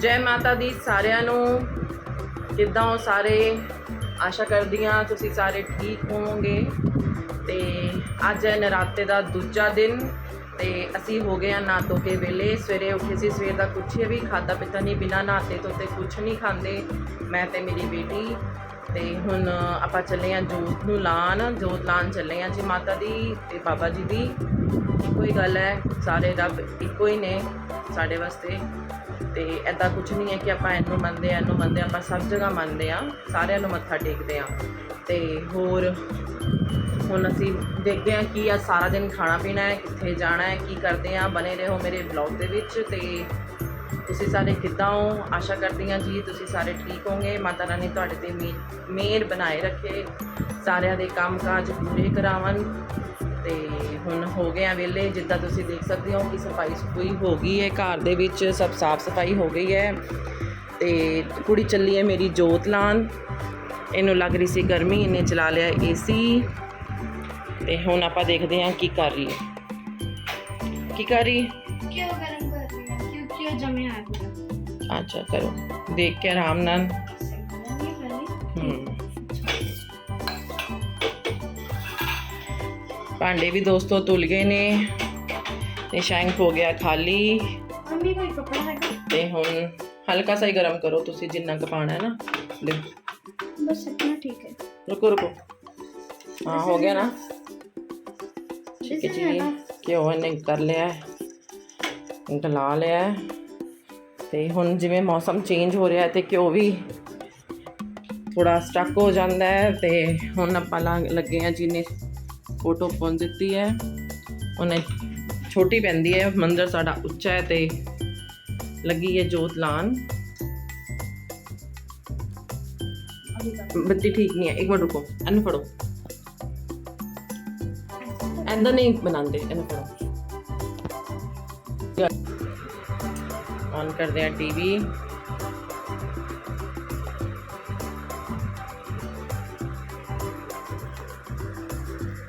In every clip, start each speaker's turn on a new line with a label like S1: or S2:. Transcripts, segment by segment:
S1: ਜੈ ਮਾਤਾ ਦੀ ਸਾਰਿਆਂ ਨੂੰ ਕਿੱਦਾਂ ਹੋ ਸਾਰੇ ਆਸ਼ਾ ਕਰਦੀ ਹਾਂ ਤੁਸੀਂ ਸਾਰੇ ਠੀਕ ਹੋਵੋਗੇ। ਤੇ ਅੱਜ ਹੈ ਨਰਾਤੇ ਦਾ ਦੂਜਾ ਦਿਨ, ਤੇ ਅਸੀਂ ਹੋ ਗਏ ਆ ਨਾ ਧੋ ਕੇ ਵੇਲੇ। ਸਵੇਰੇ ਉੱਠੇ ਸੀ, ਸਵੇਰ ਦਾ ਕੁਛ ਵੀ ਖਾਦਾ ਪੀਤਾ ਨਹੀਂ, ਬਿਨਾ ਨਹਾਤੇ ਧੋਤੇ ਕੁਛ ਨਹੀਂ ਖਾਂਦੇ। ਮੈਂ ਤੇ ਮੇਰੀ ਬੇਟੀ ਤੇ ਹੁਣ ਆਪਾਂ ਚੱਲੇ ਆ ਜੋਤ ਨੂੰ ਲਾਣ ਜੋਤ ਲਾਣ ਚੱਲੇ ਆ ਜੀ ਮਾਤਾ ਦੀ ਤੇ ਬਾਬਾ ਜੀ ਦੀ। ਇੱਕੋ ਹੀ ਗੱਲ ਹੈ ਸਾਰੇ ਰੱਬ ਇੱਕੋ ਹੀ ਨੇ ਸਾਡੇ ਵਾਸਤੇ। ਤੇ ਐਦਾਂ ਕੁਝ ਨਹੀਂ ਹੈ ਕਿ ਆਪਾਂ ਇਹਨੂੰ ਮੰਨਦੇ ਆ ਇਹਨੂੰ ਮੰਨਦੇ ਹਾਂ, ਆਪਾਂ ਸਭ ਜਗ੍ਹਾ ਮੰਨਦੇ ਆ ਸਾਰਿਆਂ ਨੂੰ ਮੱਥਾ ਟੇਕਦੇ ਆ। ਤੇ ਹੋਰ ਹੁਣ ਅਸੀਂ ਦੇਖਦੇ ਹਾਂ ਕਿ ਆ ਸਾਰਾ ਦਿਨ ਖਾਣਾ ਪੀਣਾ ਹੈ ਕਿੱਥੇ ਜਾਣਾ ਹੈ ਕੀ ਕਰਦੇ ਆ ਬਨੇ ਰਹੋ ਮੇਰੇ ਵਲੌਗ ਦੇ ਵਿੱਚ ਤੇ ਤੁਸੀਂ ਸਾਰੇ ਕਿੱਦਾਂ ਹੋ? ਆਸ਼ਾ ਕਰਦੀ ਹਾਂ ਜੀ, ਤੁਸੀਂ ਸਾਰੇ ਠੀਕ ਹੋਗੇ ਮਾਤਾ ਰਾਣੀ ਤੁਹਾਡੇ ਤੇ ਮਿਹਰ ਬਣਾਏ ਰੱਖੇ। ਸਾਰਿਆਂ ਦੇ ਕੰਮ ਕਾਜ ਪੂਰੇ ਕਰਾਵਣ। ਤੇ ਹੁਣ ਹੋ ਗਏ ਆ ਵੇਲੇ ਜਿੱਦਾਂ ਤੁਸੀਂ ਦੇਖ ਸਕਦੇ ਹੋ ਕਿ ਸਫ਼ਾਈ ਸੁਈ ਹੋ ਗਈ ਹੈ। ਘਰ ਦੇ ਵਿੱਚ ਸਭ ਸਾਫ਼ ਸਫ਼ਾਈ ਹੋ ਗਈ ਹੈ। ਤੇ ਕੁੜੀ ਚੱਲੀ ਹੈ ਮੇਰੀ ਜੋਤ ਲਾਣ ਇਹਨੂੰ ਲੱਗ ਰਹੀ ਸੀ ਗਰਮੀ, ਇਹਨੇ ਚਲਾ ਲਿਆ ਏਸੀ ਤੇ ਹੁਣ ਆਪਾਂ ਦੇਖਦੇ ਹਾਂ ਕੀ ਕਰ ਰਹੀ ਹੈ। ਕੀ ਕਰ ਰਹੀ
S2: ਕਿਉਂ ਗਰਮ? ਜਮਿਆ ਹੈ
S1: ਅੱਛਾ ਕਰੋ ਦੇਖ ਕੇ ਆਰਾਮ ਨਾਲ। ਸਹੀ ਵੀ ਦੋਸਤੋ ਧੁੱਲ ਗਏ ਨੇ ਨਿਸ਼ਾਂਕ ਹੋ ਗਿਆ ਖਾਲੀ।
S2: ਮੰਮੀ ਕੋਈ ਕਪੜਾ ਹੈਗਾ?
S1: ਤੇ ਹੁਣ ਹਲਕਾ ਸਾ ਹੀ ਗਰਮ ਕਰੋ ਤੁਸੀਂ ਜਿੰਨਾ ਕੁ ਪਾਣਾ ਹੈ ਨਾ। ਲੈ,
S2: ਬਸ ਇਤਨਾ ਠੀਕ ਹੈ।
S1: ਰੁਕੋ ਰੁਕੋ। ਹਾਂ ਹੋ ਗਿਆ ਨਾ। ਠੀਕ ਹੈ ਜੀ। ਘਿਓ ਇਹਨੇ ਕਰ ਲਿਆ ਹੈ, ਗਲਾ ਲਿਆ ਹੈ। ਤੇ ਹੁਣ ਜਿਵੇਂ ਮੌਸਮ ਚੇਂਜ ਹੋ ਰਿਹਾ ਹੈ ਤੇ ਘਿਓ ਵੀ ਥੋੜਾ ਸਟਕ ਹੋ ਜਾਂਦਾ ਹੈ ਤੇ ਹੁਣ ਆਪਾਂ ਲੱਗੇ ਆ ਜਿਹਨੇ ਫੋਟੋ ਪਾਉਣ ਦਿੱਤੀ ਹੈ। ਉਹਨੇ ਛੋਟੀ ਪੈਂਦੀ ਹੈ ਮੰਦਰ ਸਾਡਾ ਉੱਚਾ ਹੈ ਤੇ ਲੱਗੀ ਹੈ ਜੋਤ ਲਾਨ। ਬੱਤੀ ਠੀਕ ਨਹੀਂ ਹੈ, ਇੱਕ ਮਿੰਟ ਰੁਕੋ, ਇਹਨੂੰ ਫੜੋ। ਐਂਦਾ ਨਹੀਂ ਬਣਾਉਂਦੇ, ਇਹਨੂੰ ਫੜੋ। ਔਨ ਕਰਦੇ ਆ ਟੀਵੀ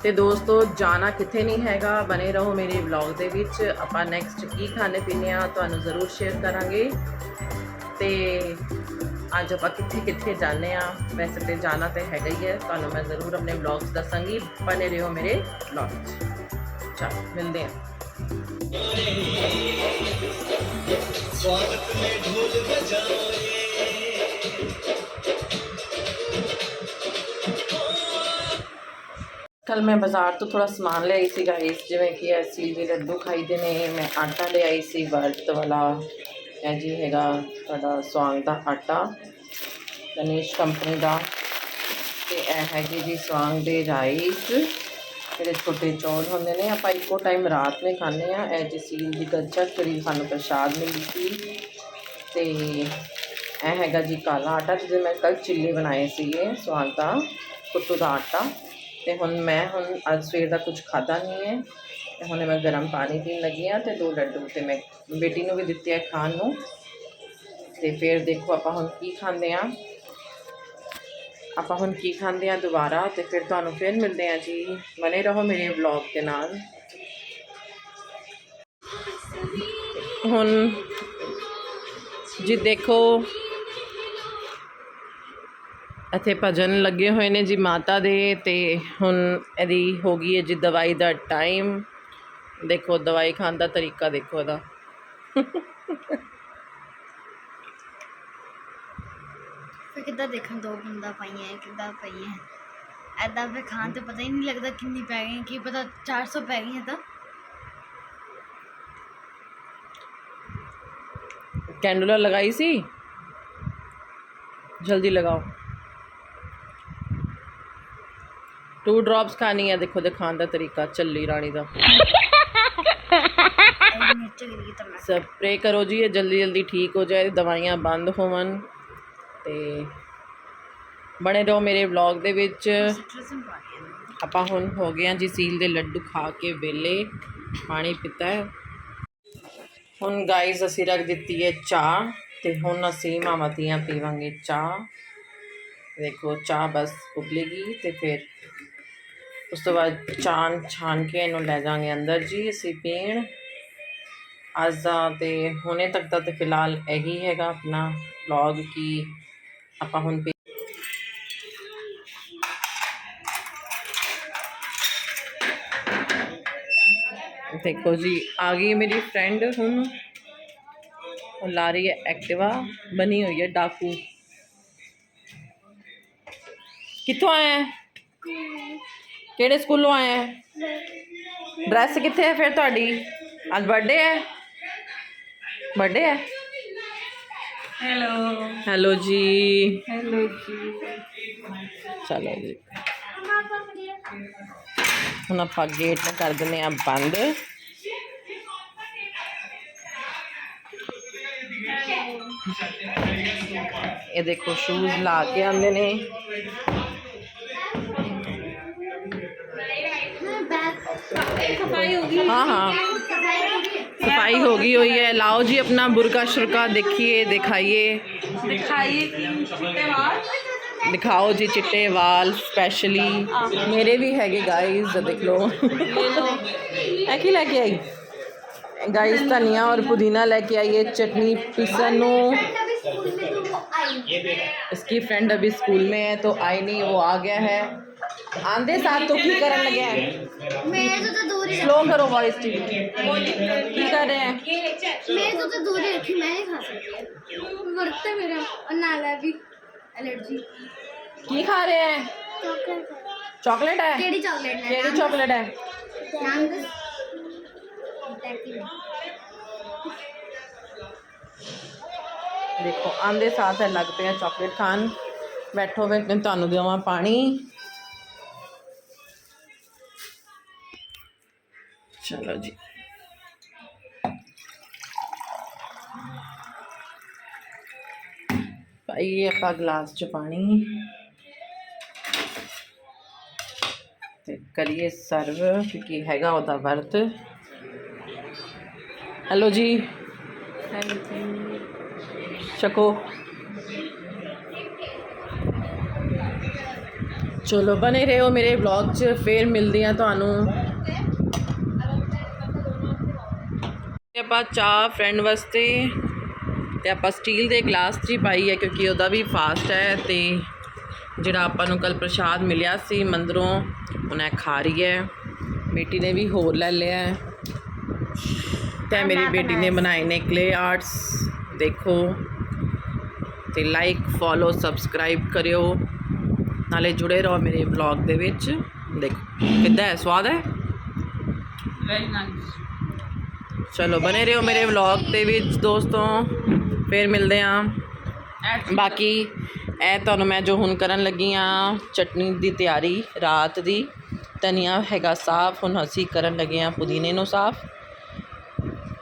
S1: ਤੇ ਦੋਸਤੋ, ਜਾਣਾ ਕਿੱਥੇ ਨਹੀਂ ਹੈਗਾ ਬਨੇ ਰਹੋ ਮੇਰੇ ਵਲੌਗ ਦੇ ਵਿੱਚ। ਆਪਾਂ ਨੈਕਸਟ ਕੀ ਖਾਣੇ ਪੀਣੇ ਆ, ਤੁਹਾਨੂੰ ਜ਼ਰੂਰ ਸ਼ੇਅਰ ਕਰਾਂਗੇ। ਤੇ ਅੱਜ ਆਪਾਂ ਕਿੱਥੇ ਕਿੱਥੇ ਜਾਣੇ ਆ, ਵੈਸੇ ਤੇ ਜਾਣਾ ਤੇ ਹੈਗਾ ਹੀ ਹੈ, ਤੁਹਾਨੂੰ ਮੈਂ ਜ਼ਰੂਰ ਆਪਣੇ ਵਲੌਗਸ ਦੱਸਾਂਗੀ। ਬਨੇ ਰਹੋ ਮੇਰੇ ਵਲੌਗ 'ਚ ਚਲ, ਮਿਲਦੇ ਆ। ਕੱਲ ਮੈਂ ਬਾਜ਼ਾਰ ਤੋਂ ਥੋੜਾ ਸਮਾਨ ਲਿਆਈ ਸੀ ਗਾਇਸ ਜਿਵੇਂ ਕਿ ਇਹ ਸੀਲ ਦੇ ਲੱਡੂ ਖਾਈਦੇ ਨੇ, ਮੈਂ ਆਟਾ ਲਿਆਈ ਸੀ ਵਰਤ ਵਾਲਾ। ਇਹ ਜੀ ਹੈਗਾ ਤੁਹਾਡਾ ਸਵਾਂਗ ਦਾ ਆਟਾ, ਗਣੇਸ਼ ਕੰਪਨੀ ਦਾ। ਤੇ ਇਹ ਹੈਗੇ ਜੀ ਸਵਾਂਗ ਦੇ ਰਾਈਸ। ਜਿਹੜੇ ਛੋਟੇ ਚੌਲ ਹੁੰਦੇ ਨੇ, ਆਪਾਂ ਇੱਕੋ ਟਾਈਮ ਰਾਤ ਨੂੰ ਖਾਂਦੇ ਆ ਇਹ ਜੀ ਸੀਲ ਦੀ ਗੱਚਕ ਜਿਹੜੀ ਸਾਨੂੰ ਪ੍ਰਸ਼ਾਦ ਮਿਲੀ ਸੀ ਤੇ ਇਹ ਹੈਗਾ ਜੀ ਕਾਲਾ ਆਟਾ, ਜਿਹਦੇ ਮੈਂ ਕੱਲ ਚਿੱਲੀ ਬਣਾਏ ਸੀਗੇ, ਸਵਾਦ ਦਾ ਕੁੱਟੂ ਦਾ ਆਟਾ। ਤੇ ਹੁਣ ਮੈਂ ਹੁਣ ਅੱਜ ਸਵੇਰ ਦਾ ਕੁਝ ਖਾਦਾ ਨਹੀਂ ਹੈ। ਤੇ ਹੁਣ ਮੈਂ ਗਰਮ ਪਾਣੀ ਪੀਣ ਲੱਗੀ ਆ ਤੇ ਦੋ ਲੱਡੂ ਤੇ ਮੈਂ ਬੇਟੀ ਨੂੰ ਵੀ ਦਿੱਤੇ ਆ ਖਾਣ ਨੂੰ। ਤੇ ਫਿਰ ਦੇਖੋ ਆਪਾਂ ਹੁਣ ਕੀ ਖਾਂਦੇ ਆ ਆਪਾਂ ਹੁਣ ਕੀ ਖਾਂਦੇ ਆ ਦੁਬਾਰਾ ਤੇ ਫਿਰ ਤੁਹਾਨੂੰ ਫਿਰ ਮਿਲਦੇ ਆ ਜੀ। ਬਨੇ ਰਹੋ ਮੇਰੇ ਵਲੌਗ ਦੇ ਨਾਲ। ਹੁਣ ਜੀ ਦੇਖੋ, ਇੱਥੇ ਭਜਨ ਲੱਗੇ ਹੋਏ ਨੇ ਜੀ ਮਾਤਾ ਦੇ ਤੇ ਹੁਣ ਇਹਦੀ ਹੋ ਗਈ ਹੈ ਜੀ ਦਵਾਈ ਦਾ ਟਾਈਮ ਦੇਖੋ, ਦਵਾਈ ਖਾਣ ਦਾ ਤਰੀਕਾ ਦੇਖੋ ਇਹਦਾ।
S2: ਕਿੱਦਾਂ ਦੇਖਣ ਦੋ ਬੰਦਾ ਪਾਈਆਂ ਹੈ ਕਿੱਦਾਂ ਪਈ ਹੈ। ਐਦਾਂ ਫਿਰ ਖਾਣ ਤੇ ਪਤਾ ਹੀ ਨਹੀਂ ਲੱਗਦਾ ਕਿੰਨੀ ਪੈ ਗਈ ਕੀ ਪਤਾ 400 ਪੈ ਗਈ ਹੈ ਤਾਂ।
S1: ਕੈਂਡੂਲਾ ਲਗਾਈ ਸੀ? ਜਲਦੀ ਲਗਾਓ। ਟੂ ਡ੍ਰੌਪਸ ਖਾਣੀ ਹੈ ਦੇਖੋ ਦਿਖਾਉਣ ਦਾ ਤਰੀਕਾ ਚੱਲੀ ਰਾਣੀ ਦਾ। ਸਪਰੇ ਕਰੋ ਜੀ ਇਹ ਜਲਦੀ ਜਲਦੀ ਤੇ ਬਣੇ ਰਹੋ ਮੇਰੇ ਵਲੌਗ ਦੇ ਵਿੱਚ। ਆਪਾਂ ਹੁਣ ਹੋ ਗਏ ਹਾਂ ਜੀ ਸੀਲ ਦੇ ਲੱਡੂ ਖਾ ਕੇ ਵੇਲੇ ਪਾਣੀ ਪੀਤਾ ਹੈ। ਹੁਣ ਗਾਈਜ਼ ਅਸੀਂ ਰੱਖ ਦਿੱਤੀ ਹੈ ਚਾਹ ਤੇ ਹੁਣ ਅਸੀਂ ਮਾਮਤੀਆਂ ਪੀਵਾਂਗੇ ਚਾਹ। ਦੇਖੋ ਚਾਹ ਬਸ ਉਬਲੇਗੀ ਤੇ ਫਿਰ ਉਸ ਤੋਂ ਬਾਅਦ ਚਾਨ ਛਾਨ ਕੇ ਇਹਨੂੰ ਲੈ ਜਾਾਂਗੇ ਅੰਦਰ ਜੀ ਅਸੀਂ ਪੀਣ। ਅੱਜ ਦਾ ਤੇ ਹੁਣੇ ਤੱਕ ਦਾ ਤੇ ਫਿਲਹਾਲ ਇਹੀ ਹੈਗਾ ਆਪਣਾ ਵਲੌਗ ਕਿ ਆਪਾਂ ਹੁਣ ਦੇਖੋ ਜੀ ਆ ਗਈ ਮੇਰੀ ਫਰੈਂਡ ਹੁਣ। ਉਹ ਲਾ ਰਹੀ ਹੈ ਐਕਟਿਵਾ ਬਣੀ ਹੋਈ ਹੈ ਡਾਕੂ। ਕਿੱਥੋਂ ਆਇਆ ਹੈ? ਕਿਹੜੇ ਸਕੂਲੋਂ ਆਇਆ ਹੈ? ਡਰੈਸ ਕਿੱਥੇ ਹੈ ਫਿਰ ਤੁਹਾਡੀ? ਅੱਜ ਬਰਥਡੇ ਹੈ? ਬਰਥਡੇ ਹੈ?
S3: ਹੈਲੋ।
S1: ਹੈਲੋ ਜੀ।
S3: ਹੈਲੋ ਜੀ।
S1: ਚਲੋ ਜੀ। ਹੁਣ ਆਪਾਂ ਗੇਟ ਨੂੰ ਕਰ ਦਿੰਦੇ ਆ ਬੰਦ। ਇਹ ਦੇਖੋ ਸ਼ੂਜ਼ ਲਾ ਕੇ ਆਉਂਦੇ ਨੇ।
S3: ਸਫ਼ਾਈ ਹੋ। सफ़ाई
S1: हो गई हुई है। लाओ जी अपना बुरका शुरका देखिए दिखाइए। दिखाओ जी चिट्टे वाल स्पेशली मेरे भी है गाइस देख लो। एक लेके आई। गाइस धनिया और पुदीना लेके आई है चटनी पिसन। इसकी फ्रेंड अभी स्कूल में है तो आई नहीं वो आ गया है। आंधे साथ तो की करन लगे हैं?
S2: मेरे तो तो दूर ही
S1: स्लो करो वॉइस की की कर रहे हैं
S2: मेरे तो तो दूर ही रखी मैं नहीं खा सकती वर्त है मेरा और नाला भी एलर्जी
S1: की खा रहे हैं
S2: चॉकलेट
S1: चॉकलेट है
S2: केड़ी चॉकलेट है
S1: केड़ी चॉकलेट है
S2: नाम दस टैकी
S1: ਦੇਖੋ ਆਂਦੇ ਸਾਥ ਹੈ ਲੱਗ ਪਿਆ ਚਾਕਲੇਟ ਖਾਣ ਬੈਠੋ ਵੇ ਮੈਂ ਤੁਹਾਨੂੰ ਦੇਵਾਂ ਪਾਣੀ ਚਲੋ ਜੀ ਪਾਈਏ ਆਪਾਂ ਗਲਾਸ ਚ ਪਾਣੀ ਤੇ ਕਰੀਏ ਸਰਵ ਕਿਉਂਕਿ ਹੈਗਾ ਉਹਦਾ ਵਰਤ ਹੈਲੋ ਜੀ ਛਕੋ ਚਲੋ ਬਨੇ ਰਹੋ ਮੇਰੇ ਵਲੌਗ 'ਚ ਫੇਰ ਮਿਲਦੀ ਆ ਤੁਹਾਨੂੰ ਆਪਾਂ ਚਾਹ ਫਰੈਂਡ ਵਾਸਤੇ ਤੇ ਆਪਾਂ ਸਟੀਲ ਦੇ ਗਲਾਸ 'ਚ ਹੀ ਪਾਈ ਹੈ ਕਿਉਂਕਿ ਉਹਦਾ ਵੀ ਫਾਸਟ ਹੈ ਤੇ ਜਿਹੜਾ ਆਪਾਂ ਨੂੰ ਕੱਲ ਪ੍ਰਸ਼ਾਦ ਮਿਲਿਆ ਸੀ ਮੰਦਰੋਂ ਉਹਨੇ ਖਾ ਰਹੀ ਹੈ। ਬੇਟੀ ਨੇ ਵੀ ਹੋਰ ਲੈ ਲਿਆ ਹੈ। ਤੇ ਮੇਰੀ ਬੇਟੀ ਨੇ ਬਣਾਏ ਨੇ ਕਲੇ ਆਰਟਸ ਦੇਖੋ। ਤੇ ਲਾਈਕ ਫੋਲੋ ਸਬਸਕ੍ਰਾਈਬ ਕਰਿਓ। ਨਾਲੇ ਜੁੜੇ ਰਹੋ ਮੇਰੇ ਵਲੌਗ ਦੇ ਵਿੱਚ। ਦੇਖੋ ਕਿੱਦਾਂ ਹੈ? ਸਵਾਦ ਹੈ?
S3: ਵੈਰੀ ਨਾਈਸ
S1: ਚਲੋ ਬਨੇ ਰਹੋ ਮੇਰੇ ਵਲੌਗ ਦੇ ਵਿੱਚ ਦੋਸਤੋ, ਫਿਰ ਮਿਲਦੇ ਆਂ ਬਾਕੀ ਇਹ ਤੁਹਾਨੂੰ ਮੈਂ ਜੋ ਹੁਣ ਕਰਨ ਲੱਗੀ ਆ ਚਟਨੀ ਦੀ ਤਿਆਰੀ, ਰਾਤ ਦੀ। ਧਨੀਆ ਹੈਗਾ ਸਾਫ਼, ਹੁਣ ਅਸੀਂ ਕਰਨ ਲੱਗੇ ਆ ਪੁਦੀਨੇ ਨੂੰ ਸਾਫ਼।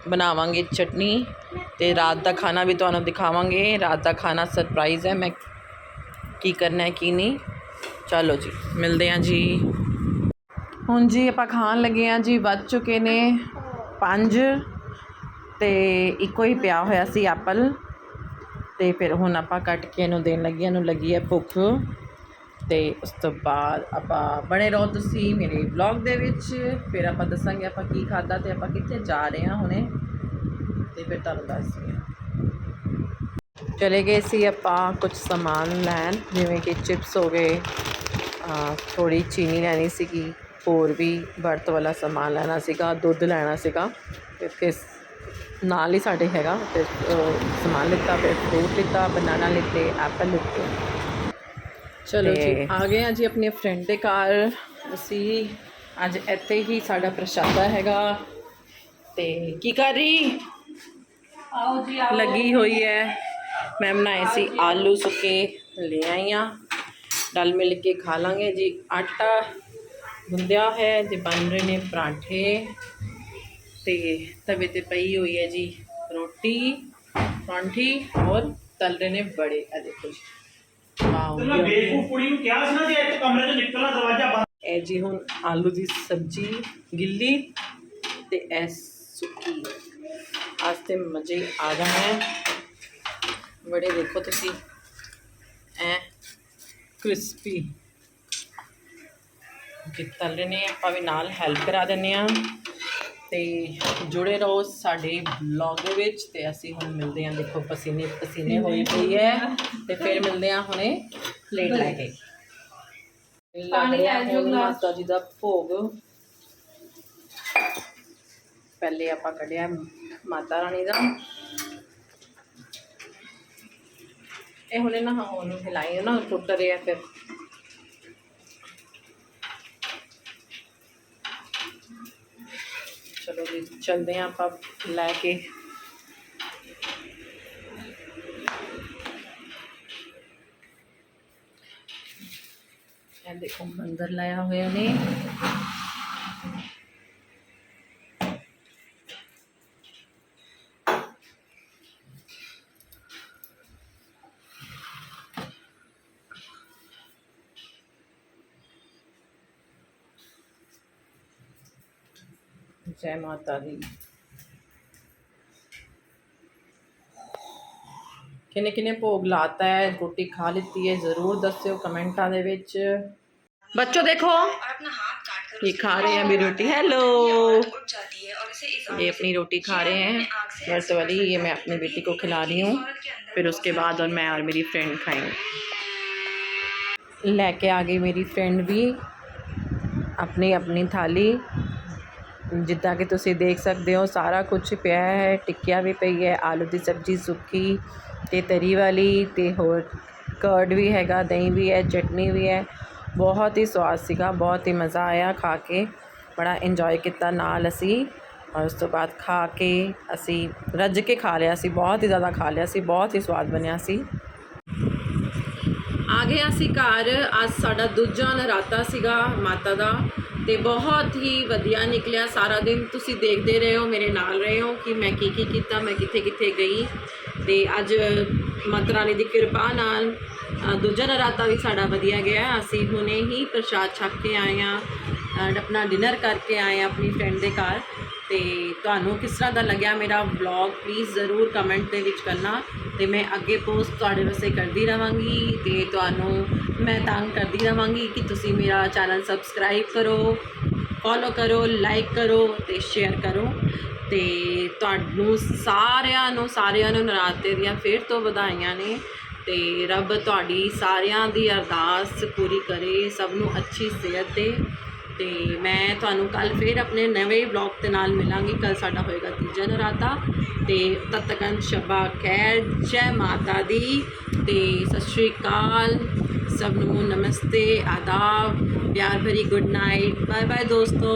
S1: ਬਣਾਵਾਂਗੇ ਚਟਨੀ ਤੇ ਰਾਤ ਦਾ ਖਾਣਾ ਵੀ ਤੁਹਾਨੂੰ ਦਿਖਾਵਾਂਗੇ। ਰਾਤ ਦਾ ਖਾਣਾ ਸਰਪ੍ਰਾਈਜ਼ ਹੈ, ਮੈਂ ਕੀ ਕਰਨਾ ਹੈ, ਕੀ ਨਹੀਂ। ਚਲੋ ਜੀ, ਮਿਲਦੇ ਆਂ ਜੀ। ਹੁਣ ਜੀ ਆਪਾਂ ਖਾਣ ਲੱਗੇ ਆਂ ਜੀ, ਵੱਜ ਚੁੱਕੇ ਨੇ। ਪੰਜ ਅਤੇ ਇੱਕੋ ਹੀ ਪਿਆ ਹੋਇਆ ਸੀ ਐਪਲ ਅਤੇ ਫਿਰ ਹੁਣ ਆਪਾਂ ਕੱਟ ਕੇ ਇਹਨੂੰ ਦੇਣ ਲੱਗੀ ਇਹਨੂੰ ਲੱਗੀ ਹੈ ਭੁੱਖ ਅਤੇ ਉਸ ਤੋਂ ਬਾਅਦ ਆਪਾਂ ਬਣੇ ਰਹੋ ਤੁਸੀਂ ਮੇਰੇ ਵਲੌਗ ਦੇ ਵਿੱਚ। ਫਿਰ ਆਪਾਂ ਦੱਸਾਂਗੇ ਆਪਾਂ ਕੀ ਖਾਦਾ ਅਤੇ ਆਪਾਂ ਕਿੱਥੇ ਜਾ ਰਹੇ ਹਾਂ ਹੁਣੇ ਅਤੇ ਫਿਰ ਤੁਹਾਨੂੰ ਦੱਸਦੇ ਹਾਂ। ਚਲੇ ਗਏ ਸੀ ਆਪਾਂ ਕੁਝ ਸਮਾਨ ਲੈਣ, ਜਿਵੇਂ ਕਿ ਚਿਪਸ ਹੋ ਗਏ ਥੋੜੀ ਚੀਨੀ ਲੈਣੀ ਸੀਗੀ। ਹੋਰ ਵੀ ਵਰਤ ਵਾਲਾ ਸਮਾਨ ਲੈਣਾ ਸੀਗਾ ਦੁੱਧ ਲੈਣਾ ਸੀਗਾ ਤੇ ਇੱਥੇ ਸ- ਨਾਲ ਹੀ ਸਾਡੇ ਹੈਗਾ ਤੇ ਅਹ, ਸਮਾਨ ਲਿੱਤਾ ਫਿਰ ਫਰੂਟ ਲਿੱਤਾ ਬਨਾਨਾ ਲਿੱਤੇ ਐਪਲ ਲਿੱਤੇ। ਚਲੋ ਜੀ ਆ ਗਏ ਆ ਜੀ ਆਪਣੇ ਫਰੈਂਡ ਦੇ ਘਰ। ਅਸੀਂ ਅੱਜ ਇੱਥੇ ਹੀ ਸਾਡਾ ਪ੍ਰਸ਼ਾਦਾ ਹੈਗਾ। ਤੇ ਕੀ ਕਰ ਰਹੀ?
S3: ਆਓ ਜੀ ਆਓ।
S1: ਲੱਗੀ ਹੋਈ ਹੈ। ਮੈਂ ਬਣਾਏ ਸੀ ਆਲੂ ਸੁੱਕੇ ਲੈ ਆਈਆਂ ਡਲ ਮਿਲ ਕੇ ਖਾ ਲਾਂਗੇ ਜੀ ਆਟਾ। ਗੁੰਦਿਆ ਹੈ ਤੇ ਬਣ ਰਹੇ ਨੇ ਪਰਾਂਠੇ। ਤੇ ਤਵੇ ਤੇ ਪਈ ਹੋਈ ਹੈ ਜੀ ਰੋਟੀ ਪਰਾਂਠੀ ਔਰ ਤਲ ਰਹੇ ਨੇ ਬੜੇ ਇਹ ਦੇਖੋ ਜੀ। ਵਾਓ
S4: ਬੇਵਕੂਫ ਕੁੜੀ ਨੂੰ ਕਿਹਾ ਸੀ ਨਾ ਜੇ ਇੱਕ ਕਮਰੇ ਤੋਂ ਨਿਕਲਣਾ ਦਰਵਾਜ਼ਾ ਬੰਦ
S1: ਇਹ ਜੀ ਹੁਣ ਆਲੂ ਦੀ ਸਬਜ਼ੀ ਗਿੱਲੀ ਤੇ ਇਹ ਸੁੱਕੀ। ਅੱਜ ਤੇ ਮਜ਼ੇ ਆ ਜਾਣਾ ਹੈ ਬੜੇ ਦੇਖੋ ਤੁਸੀਂ। ਐ ਕ੍ਰਿਸਪੀ। ਤਲ ਰਹੇ ਨੇ ਆਪਾਂ ਵੀ ਨਾਲ ਹੈਲਪ ਕਰਾ ਦਿੰਨੇ ਆ ਤੇ ਜੁੜੇ ਰਹੋ ਸਾਡੇ ਵਲੌਗ ਦੇ ਵਿੱਚ ਤੇ ਅਸੀਂ ਹੁਣ ਮਿਲਦੇ ਹਾਂ ਦੇਖੋ ਪਸੀਨੇ ਪਸੀਨੇ ਹੋਈ ਪਈ ਹੈ। ਤੇ ਫਿਰ ਮਿਲਦੇ ਹਾਂ ਹੁਣੇ ਪਲੇਟ ਲੈ ਕੇ।
S3: ਪਾਣੀ
S1: ਹੁਣ
S3: ਗਲਾਸ।
S1: ਮਾਤਾ ਜੀ ਦਾ ਭੋਗ। ਪਹਿਲੇ ਆਪਾਂ ਕੱਢਿਆ ਮਾਤਾ ਰਾਣੀ ਦਾ। ਇਹ ਹੁਣੇ ਨਾ ਹਾਂ ਉਹਨੂੰ ਹਿਲਾਈ ਨਾ ਟੁੱਟ ਰਿਹਾ ਫਿਰ। ਚਲੋ ਜੀ ਚਲਦੇ ਹਾਂ ਆਪਾਂ ਲੈ ਕੇ ਇਹ ਦੇਖੋ ਮੰਦਰ ਲਾਇਆ ਹੋਇਆ ਨੇ ਜੈ ਮਾਤਾ ਦੀ ਕਿਨੇ ਕਿਨੇ ਭੋਗ ਲਾਤਾ ਹੈ ਰੋਟੀ ਖਾ ਲਿੱਤੀ ਹੈ ਜ਼ਰੂਰ ਦੱਸਿਓ ਕਮੈਂਟਾਂ ਦੇ ਵਿੱਚ ਬੱਚੋ देखो ये खा रहे हैं अभी रोटी हेलो ये अपनी रोटी खा रहे हैं वर्त वाली ये मैं अपनी बेटी को खिला रही हूँ फिर उसके बाद और मैं और मेरी फ्रेंड खाएंगे लेके आ गई मेरी फ्रेंड भी ਆਪਣੀ ਆਪਣੀ ਥਾਲੀ ਜਿੱਦਾਂ ਕਿ ਤੁਸੀਂ ਦੇਖ ਸਕਦੇ ਹੋ, ਸਾਰਾ ਕੁਝ ਪਿਆ ਹੈ, ਟਿੱਕੀਆਂ ਵੀ ਪਈ ਹੈ, ਆਲੂ ਦੀ ਸਬਜ਼ੀ ਸੁੱਕੀ ਅਤੇ ਤਰੀ ਵਾਲੀ ਅਤੇ ਹੋਰ ਕਰਡ ਵੀ ਹੈਗਾ, ਦਹੀਂ ਵੀ ਹੈ, ਚਟਨੀ ਵੀ ਹੈ। ਬਹੁਤ ਹੀ ਸਵਾਦ ਸੀਗਾ, ਬਹੁਤ ਹੀ ਮਜ਼ਾ ਆਇਆ ਖਾ ਕੇ, ਬੜਾ ਇੰਜੋਏ ਕੀਤਾ ਨਾਲ ਅਸੀਂ ਔਰ ਉਸ ਤੋਂ ਬਾਅਦ ਖਾ ਕੇ ਅਸੀਂ ਰੱਜ ਕੇ ਖਾ ਲਿਆ ਸੀ, ਬਹੁਤ ਹੀ ਜ਼ਿਆਦਾ ਖਾ ਲਿਆ ਸੀ, ਬਹੁਤ ਹੀ ਸਵਾਦ ਬਣਿਆ ਸੀ। ਆ ਗਏ ਅਸੀਂ ਘਰ, ਅੱਜ ਸਾਡਾ ਦੂਜਾ ਨਰਾਤਾ ਸੀਗਾ ਮਾਤਾ ਦਾ। ਤੇ ਬਹੁਤ ਹੀ ਵਧੀਆ ਨਿਕਲਿਆ ਸਾਰਾ ਦਿਨ। ਤੁਸੀਂ ਦੇਖਦੇ ਰਹੇ ਹੋ, ਮੇਰੇ ਨਾਲ ਰਹੇ ਹੋ ਕਿ ਮੈਂ ਕੀ ਕੀ ਕੀਤਾ, ਮੈਂ ਕਿੱਥੇ ਕਿੱਥੇ ਗਈ। ਤੇ ਅੱਜ ਮਾਤਾ ਰਾਣੀ ਦੀ ਕਿਰਪਾ ਨਾਲ ਦੂਜਾ ਨਰਾਤਾ ਵੀ ਸਾਡਾ ਵਧੀਆ ਗਿਆ। ਅਸੀਂ ਹੁਣੇ ਹੀ ਪ੍ਰਸ਼ਾਦ ਛਕ ਕੇ ਆਏ ਆ ਆਪਣਾ ਡਿਨਰ ਕਰਕੇ ਆਏ ਹਾਂ ਆਪਣੀ ਫਰੈਂਡ ਦੇ ਘਰ। ਤੇ ਤੁਹਾਨੂੰ ਕਿਸ ਤਰ੍ਹਾਂ ਦਾ ਲੱਗਿਆ ਮੇਰਾ ਵਲੌਗ ਪਲੀਜ਼ ਜ਼ਰੂਰ ਕਮੈਂਟ ਦੇ ਵਿੱਚ ਕਰਨਾ। ਤੇ ਮੈਂ ਅੱਗੇ ਪੋਸਟ ਤੁਹਾਡੇ ਵਾਸਤੇ ਕਰਦੀ ਰਵਾਂਗੀ ਤੇ ਤੁਹਾਨੂੰ ਮੈਂ ਤੰਗ ਕਰਦੀ ਰਵਾਂਗੀ ਕਿ ਤੁਸੀਂ ਮੇਰਾ ਚੈਨਲ ਸਬਸਕ੍ਰਾਈਬ ਕਰੋ ਫੋਲੋ ਕਰੋ ਲਾਈਕ ਕਰੋ ਤੇ ਸ਼ੇਅਰ ਕਰੋ। ਤੇ ਤੁਹਾਨੂੰ ਸਾਰਿਆਂ ਨੂੰ ਸਾਰਿਆਂ ਨੂੰ ਨਰਾਤੇ ਦੀਆਂ ਫਿਰ ਤੋਂ ਵਧਾਈਆਂ ਨੇ। ਤੇ ਰੱਬ ਤੁਹਾਡੀ ਸਾਰਿਆਂ ਦੀ ਅਰਦਾਸ ਪੂਰੀ ਕਰੇ, ਸਭ ਨੂੰ ਅੱਛੀ ਸਿਹਤ ਦੇ। ਤੇ ਮੈਂ ਤੁਹਾਨੂੰ ਕੱਲ ਫੇਰ ਆਪਣੇ ਨਵੇਂ ਵਲੌਗ ਦੇ ਨਾਲ ਮਿਲਾਂਗੀ। ਕੱਲ ਸਾਡਾ ਹੋਏਗਾ ਤੀਜਾ ਨਰਾਤਾ। ਤੇ ਤਦ ਤੱਕ ਸ਼ਬਾ ਖੈਰ, ਜੈ ਮਾਤਾ ਦੀ। ਤੇ ਸਤਿ ਸ਼੍ਰੀ ਅਕਾਲ। ਸਭ ਨੂੰ ਨਮਸਤੇ ਆਦਾਬ ਪਿਆਰ ਭਰੀ ਗੁੱਡ ਨਾਈਟ ਬਾਏ ਬਾਏ ਦੋਸਤੋ